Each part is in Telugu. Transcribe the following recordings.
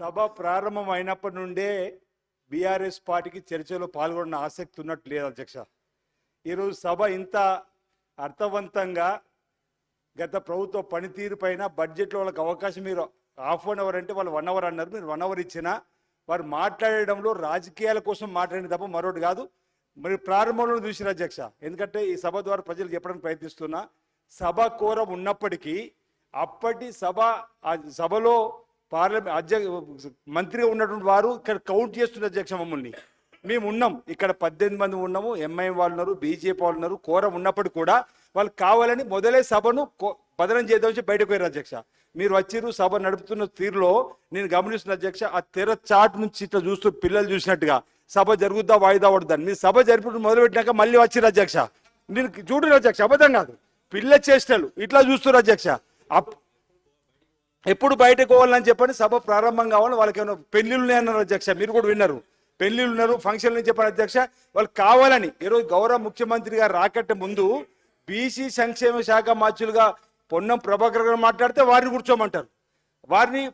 సభ ప్రారంభం అయినప్పటి నుండే బీఆర్ఎస్ పార్టీకి చర్చలో పాల్గొన్న ఆసక్తి ఉన్నట్టు లేదు అధ్యక్ష. ఈరోజు సభ ఇంత అర్థవంతంగా గత ప్రభుత్వ పనితీరు పైన బడ్జెట్లో వాళ్ళకి అవకాశం మీరు హాఫ్ అన్ అవర్ అంటే వాళ్ళు వన్ అవర్ అన్నారు. మీరు వన్ అవర్ ఇచ్చినా వారు మాట్లాడడంలో రాజకీయాల కోసం మాట్లాడిన తప్ప మరొకటి కాదు. మరి ప్రారంభంలో చూసిన అధ్యక్ష. ఎందుకంటే ఈ సభ ద్వారా ప్రజలు చెప్పడానికి ప్రయత్నిస్తున్నా సభ కోరం ఉన్నప్పటికీ అప్పటి సభ సభలో పార్లమెంట్ అధ్యక్ష మంత్రిగా ఉన్నటువంటి వారు ఇక్కడ కౌంట్ చేస్తున్న అధ్యక్ష మమ్మల్ని. మేము ఉన్నాం. ఇక్కడ పద్దెనిమిది మంది ఉన్నాము. ఎంఐఎం వాళ్ళు ఉన్నారు బీజేపీ వాళ్ళు ఉన్నారు. కోరం ఉన్నప్పటికీ కూడా వాళ్ళు కావాలని మొదలే సభను కో- బదనం చేద్దాం వచ్చి బయటకు పోయారు అధ్యక్ష. మీరు వచ్చిరు సభ నడుపుతున్న తీరులో నేను గమనిస్తున్న అధ్యక్ష ఆ తెర చాట్ నుంచి ఇట్లా చూస్తూ పిల్లలు చూసినట్టుగా సభ జరుగుద్దా వాయిదా పడుద్దాన్ని మీరు సభ జరిపి మొదలుపెట్టినాక మళ్ళీ వచ్చిరు అధ్యక్ష. నేను చూడరు అధ్యక్ష అబద్ధం కాదు. పిల్ల చేష్టలు ఇట్లా చూస్తున్నారు అధ్యక్ష. ఎప్పుడు బయటకు పోవాలని చెప్పని సభ ప్రారంభం కావాలి వాళ్ళకి ఏమైనా పెళ్ళిళ్ళు ఉన్నాయన్నారు అధ్యక్ష. మీరు కూడా విన్నారు. పెళ్ళిళ్ళు ఉన్నారు ఫంక్షన్లు చెప్పారు అధ్యక్ష. వాళ్ళు కావాలని. ఈరోజు గౌరవ ముఖ్యమంత్రి గారు రాకట్టే ముందు బీసీ సంక్షేమ శాఖ మార్చులుగా పొన్నం ప్రభాకర్ గారు మాట్లాడితే వారిని కూర్చోమంటారు. వారిని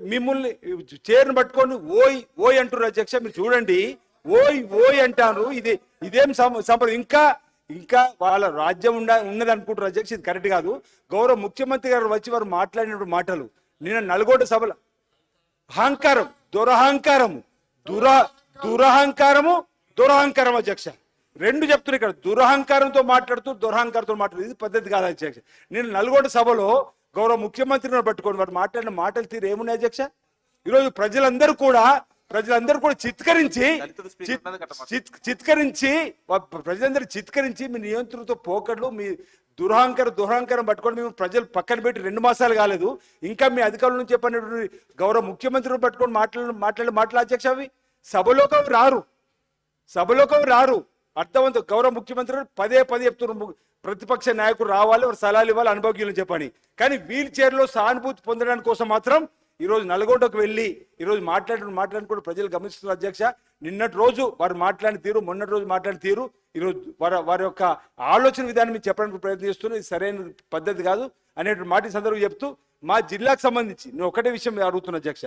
మిమ్మల్ని చైర్ను పట్టుకొని ఓయ్ ఓయ్ అంటున్నారు అధ్యక్ష. మీరు చూడండి. ఓయ్ ఓయ్ అంటారు. ఇది ఇదేం సం- ఇంకా ఇంకా వాళ్ళ రాజ్యం ఉండ ఉన్నది అనుకుంటారు అధ్యక్ష ఇది కరెక్ట్ కాదు. గౌరవ ముఖ్యమంత్రి గారు వచ్చి వారు మాట్లాడినప్పుడు మాటలు. నిన్న నల్గొండ సభలో అహంకారం దురహంకారము దురా దురహంకారము దురహంకారం అధ్యక్ష. రెండు చెప్తున్నారు ఇక్కడ దురహంకారంతో మాట్లాడుతూ దురహంకారంతో మాట్లాడుతూ ఇది పద్ధతి కాదు అధ్యక్ష. నేను నల్గొండ సభలో గౌరవ ముఖ్యమంత్రిని పట్టుకొని వారు మాట్లాడిన మాటలు తీరు ఏమున్నాయి అధ్యక్ష? ఈరోజు ప్రజలందరూ కూడా ప్రజలందరూ కూడా చిత్కరించి చిత్కరించి ప్రజలందరూ చిత్కరించి మీ నియంత్రణతో పోకడ్లు మీ దురహంకారం దురహంకారం పట్టుకొని మేము ప్రజలు పక్కన పెట్టి రెండు మాసాలు కాలేదు. ఇంకా మీ అధికారుల నుంచి చెప్పినటువంటి గౌరవ ముఖ్యమంత్రిని పట్టుకొని మాట్లాడిన మాట్లాడి మాట్లాడే అధ్యక్ష అవి. సభలోకి అవి రారు. సభలోకి అవి రారు. అర్థవంతం గౌరవ ముఖ్యమంత్రి పదే పదే చెప్తున్నారు. ప్రతిపక్ష నాయకుడు రావాలి వారు సలహాలు ఇవ్వాలి అనుభవజ్ఞులు చెప్పని. కానీ వీల్ చైర్లో సానుభూతి పొందడానికి కోసం మాత్రం ఈరోజు నల్గొండకు వెళ్ళి ఈరోజు మాట్లాడిన మాట్లాడిన కూడా ప్రజలు గమనిస్తున్నారు అధ్యక్ష. నిన్నటి రోజు వారు మాట్లాడిన తీరు మొన్నటి రోజు మాట్లాడిన తీరు ఈరోజు వారి వారి యొక్క ఆలోచన విధానం మీరు చెప్పడానికి ప్రయత్నిస్తున్నారు. ఇది సరైన పద్ధతి కాదు అనేటువంటి మాట సందర్భం చెప్తూ మా జిల్లాకు సంబంధించి నేను ఒకటే విషయం అడుగుతున్నా అధ్యక్ష.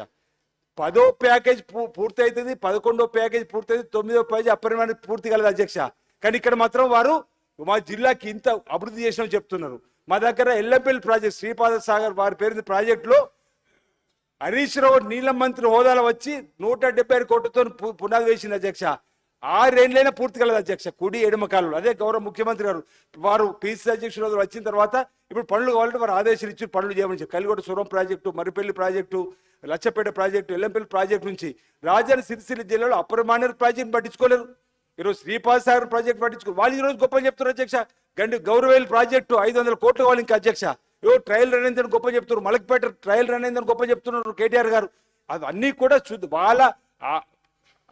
పదో ప్యాకేజ్ పూ- పూర్తి అవుతుంది పదకొండో ప్యాకేజ్ పూర్తి అవుతుంది తొమ్మిదో ప్యాకేజ్ అప్పరిమాణం పూర్తి కలదు అధ్యక్ష. కానీ ఇక్కడ మాత్రం వారు మా జిల్లాకి ఇంత అభివృద్ధి చేసిన చెప్తున్నారు. మా దగ్గర ఎల్లంపల్లి ప్రాజెక్ట్ శ్రీపాద సాగర్ వారి పేరు ప్రాజెక్టులో హరీష్ రావు నీలం మంత్రి హోదాలో వచ్చి నూట డెబ్బై ఐదు కోట్లతో పు- పునాది వేసింది అధ్యక్ష. ఆరేళ్ళైనా పూర్తి కలదు అధ్యక్ష. కుడి ఎడమ కాలంలో అదే గౌరవ ముఖ్యమంత్రి గారు. వారు పీసీ అధ్యక్షుడు వచ్చిన తర్వాత ఇప్పుడు పనులు కావాలంటే వారు ఆదేశాలు ఇచ్చి పనులు చేయమని చెప్పి కలిగొడ సురం project Marripalli project Lachapeta project Yellampalli project నుంచి రాజధాని సిరిసిల్ల జిల్లాలో అప్రమాణ ప్రాజెక్టు పట్టించుకోలేరు. ఈరోజు శ్రీపాద్ సాగర్ ప్రాజెక్టు పట్టించుకో వాళ్ళు ఈరోజు గొప్ప చెప్తున్నారు అధ్యక్ష. గండి గౌరవేలు ప్రాజెక్టు ఐదు వందల కోట్లు కావాలి ఇంకా అధ్యక్ష. ఏవో ట్రయల్ రన్ అయిందని గొప్ప చెప్తున్నారు. మలక్పేట ట్రయల్ రన్ అయిందని గొప్ప చెప్తున్నారు కేటీఆర్ గారు. అవన్నీ కూడా శుద్ధ వాళ్ళ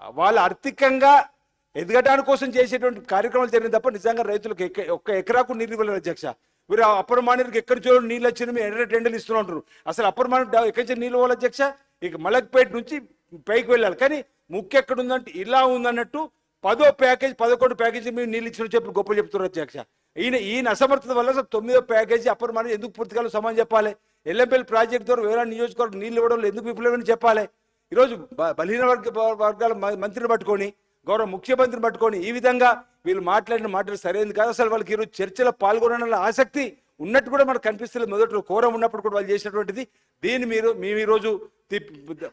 వాళ్ళ ఆర్థికంగా ఎదగడానికి కోసం చేసేటువంటి కార్యక్రమాలు జరిగిన తప్ప నిజంగా రైతులకు ఎక్క- ఒక్క ఎకరాకు నీళ్ళు ఇవ్వలేదు అధ్యక్ష. మీరు అప్పర్ మానేరుకి ఎక్కడి చూడండి నీళ్ళు వచ్చిన మీరు ఎర్ర టెండలు ఇస్తూ ఉంటారు అసలు అప్పర్ మానేరు ఎక్కడి నుంచి నీళ్ళు ఇవ్వాలి అధ్యక్ష? ఇక మలక్పేట నుంచి పైకి వెళ్ళాలి. కానీ ముఖ్య ఎక్కడ ఉందంటే ఇలా ఉందన్నట్టు పదో ప్యాకేజ్ పదకొండు ప్యాకేజీ మీరు నీళ్ళు ఇచ్చిన చెప్పి గొప్ప చెప్తున్నారు అధ్యక్ష. ఈయన ఈయన అసమర్థత వల్ల తొమ్మిదో ప్యాకేజీ అప్పర్ మనం ఎందుకు పూర్తిగా సమానం చెప్పాలి. ఎల్ఎంపీఎల్ ప్రాజెక్ట్ ద్వారా వేరే నియోజకవర్గం నీళ్ళు ఇవ్వడం ఎందుకు విఫలమని చెప్పాలి. ఈరోజు బలహీన వర్గ వర్గాల మ- మంత్రిని పట్టుకొని గౌరవ ముఖ్యమంత్రిని పట్టుకొని ఈ విధంగా వీళ్ళు మాట్లాడిన మాటలు సరైనది కాదు. అసలు వాళ్ళకి ఈరోజు చర్చలో పాల్గొనాలన్న ఆసక్తి ఉన్నట్టు కూడా మనకు కనిపిస్తుంది మొదటి కోరం ఉన్నప్పుడు కూడా వాళ్ళు చేసినటువంటిది. దీన్ని మీరు మేము ఈరోజు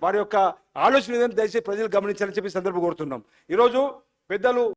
వారి యొక్క ఆలోచన దయచేసి ప్రజలు గమనించాలని చెప్పి సందర్భం కోరుతున్నాం. ఈరోజు పెద్దలు